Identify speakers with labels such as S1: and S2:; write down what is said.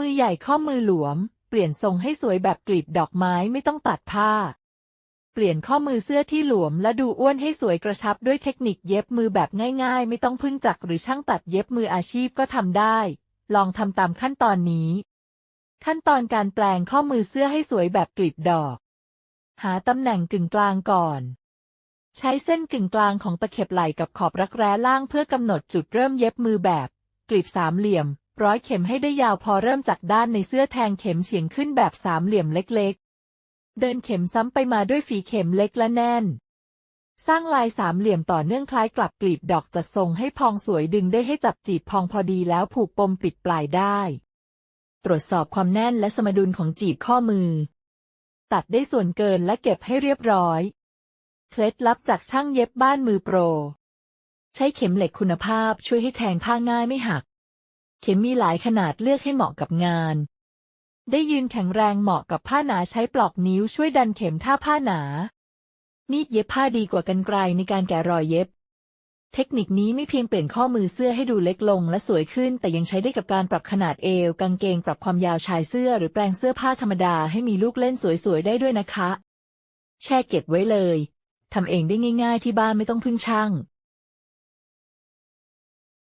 S1: มือใหญ่ข้อมือหลวม เปลี่ยนทรงให้สวยแบบกลีบดอกไม้ไม่ต้องตัดผ้า เปลี่ยนข้อมือเสื้อที่หลวม และดูอ้วนให้สวยกระชับด้วยเทคนิคเย็บมือแบบง่าย ๆ ไม่ต้องพึ่งจักรหรือช่างตัดเย็บมืออาชีพก็ทำได้ ลองทำตามขั้นตอนนี้ ขั้นตอนการแปลงข้อมือเสื้อให้สวยแบบกลีบดอก หาตำแหน่งกึ่งกลางก่อนใช้เส้นกึ่งกลางของตะเข็บไหล่กับขอบรักแร้ล่างเพื่อกำหนดจุดเริ่มเย็บมือแบบ กลีบสามเหลี่ยม ร้อยเข็มให้ได้ยาวพอเริ่มจากด้านในเสื้อแทงเข็มเฉียงขึ้นแบบสามเหลี่ยมเล็กๆ เดินเข็มซ้ำไปมาด้วยฝีเข็มเล็กและแน่น สร้างลายสามเหลี่ยมต่อเนื่องคล้ายกลับกลีบดอกจัดทรงให้พองสวยดึงได้ให้จับจีบพองพอดีแล้วผูกปมปิดปลายได้ ตรวจสอบความแน่นและสมดุลของจีบข้อมือ ตัดได้ส่วนเกินและเก็บให้เรียบร้อย เคล็ดลับจากช่างเย็บบ้านมือโปร ใช้เข็มเหล็กคุณภาพช่วยให้แทงผ้าง่ายไม่หัก เข็มมีหลายขนาดเลือกให้เหมาะกับงาน ได้ยืนแข็งแรงเหมาะกับผ้าหนาใช้ปลอกนิ้วช่วยดันเข็มท่าผ้าหนา มีดเย็บผ้าดีกว่ากันไกรในการแกะรอยเย็บ เทคนิคนี้ไม่เพียงเปลี่ยนข้อมือเสื้อให้ดูเล็กลงและสวยขึ้น แต่ยังใช้ได้กับการปรับขนาดเอว กางเกงปรับความยาวชายเสื้อ หรือแปลงเสื้อผ้าธรรมดาให้มีลูกเล่นสวยๆได้ด้วยนะคะ แช่เก็บไว้เลยทำเองได้ง่าย ๆ ที่บ้านไม่ต้องพึ่งช่าง